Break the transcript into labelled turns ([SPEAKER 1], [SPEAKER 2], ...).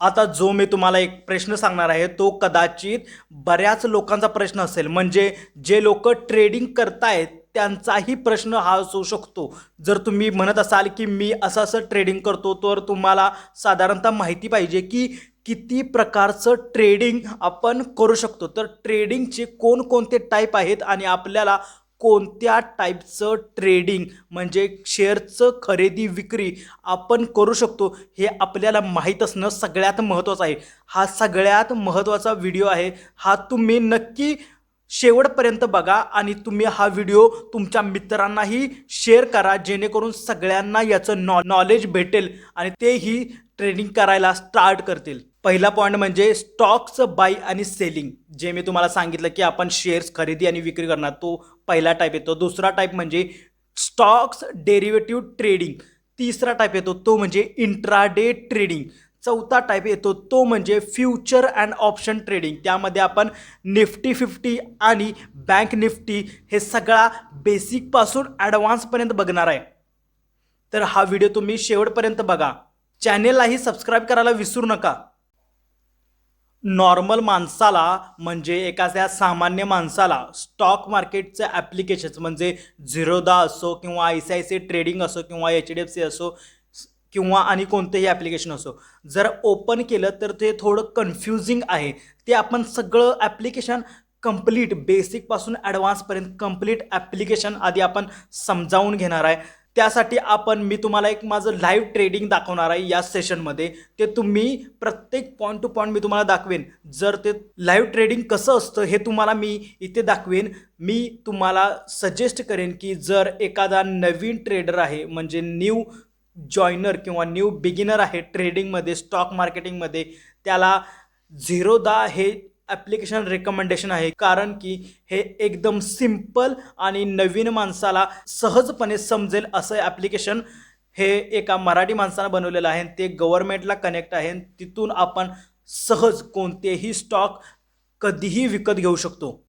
[SPEAKER 1] आता जो मी तुम्हाला एक प्रश्न सांगणार आहे तो कदाचित बऱ्याच लोकांचा प्रश्न असेल. म्हणजे जे लोक ट्रेडिंग करतायत त्यांचाही प्रश्न हा असू शकतो. जर तुम्ही म्हणत असाल की मी असं असं ट्रेडिंग करतो तर तुम्हाला साधारणतः माहिती पाहिजे की किती प्रकारचं ट्रेडिंग आपण करू शकतो. तर ट्रेडिंगचे कोणकोणते टाईप आहेत आणि आपल्याला कोणत्या टाईपचं ट्रेडिंग म्हणजे शेअरचं खरेदी विक्री आपण करू शकतो हे आपल्याला माहीत असणं सगळ्यात महत्त्वाचं आहे. हा सगळ्यात महत्त्वाचा व्हिडिओ आहे. हा तुम्ही नक्की शेवटपर्यंत बघा आणि तुम्ही हा व्हिडिओ तुमच्या मित्रांनाही शेअर करा जेणेकरून सगळ्यांना याचं नॉ नॉलेज भेटेल आणि तेही ट्रेडिंग करायला स्टार्ट करतील. पहिला पॉईंट म्हणजे स्टॉक्स बाय आणि सेलिंग जे मी तुम्हाला सांगितलं की आपण शेअर्स खरेदी आणि विक्री करणार तो पहिला टाईप येतो. दुसरा टाईप म्हणजे स्टॉक्स डेरिव्हेटिव्ह ट्रेडिंग तिसरा टाईप येतो तो म्हणजे इंट्राडे ट्रेडिंग चौथा टाईप येतो तो म्हणजे फ्युचर अँड ऑप्शन ट्रेडिंग त्यामध्ये आपण निफ्टी फिफ्टी आणि बँक निफ्टी हे सगळा बेसिकपासून ॲडव्हान्सपर्यंत बघणार आहे. तर हा व्हिडिओ तुम्ही शेवटपर्यंत बघा. चॅनेललाही सबस्क्राईब करायला विसरू नका. नॉर्मल माणसाला म्हणजे एखाद्या सामान्य माणसाला स्टॉक मार्केटचं ॲप्लिकेशन्स म्हणजे झिरोदा असो किंवा I C I C trading असो किंवा एच डी एफ सी असो किंवा आणि कोणतंही ॲप्लिकेशन असो जर ओपन केलं तर ते थोडं कन्फ्युजिंग आहे. ते आपण सगळं ॲप्लिकेशन कंप्लीट बेसिकपासून ॲडव्हान्सपर्यंत कंप्लीट ॲप्लिकेशन आधी आपण समजावून घेणार आहे. त्यासाठी आपण मी तुम्हाला एक माझं लाईव्ह ट्रेडिंग दाखवणार आहे या सेशनमध्ये ते तुम्ही प्रत्येक पॉईंट टू पॉईंट मी तुम्हाला दाखवेन. जर ते लाईव्ह ट्रेडिंग कसं असतं हे तुम्हाला मी इथे दाखवेन. मी तुम्हाला सजेस्ट करेन की जर एखादा नवीन ट्रेडर आहे म्हणजे न्यू जॉईनर किंवा न्यू बिगिनर आहे ट्रेडिंगमध्ये स्टॉक मार्केटिंगमध्ये त्याला झिरोदा हे ॲप्लिकेशन रेकमेंडेशन आहे. कारण की हे एकदम सिंपल आणि नवीन माणसाला सहजपणे समजेल असं ॲप्लिकेशन हे एका मराठी माणसानं बनवलेलं आहे. ते गव्हर्मेंटला कनेक्ट आहे. तिथून आपण सहज कोणतेही स्टॉक कधीही विकत घेऊ शकतो.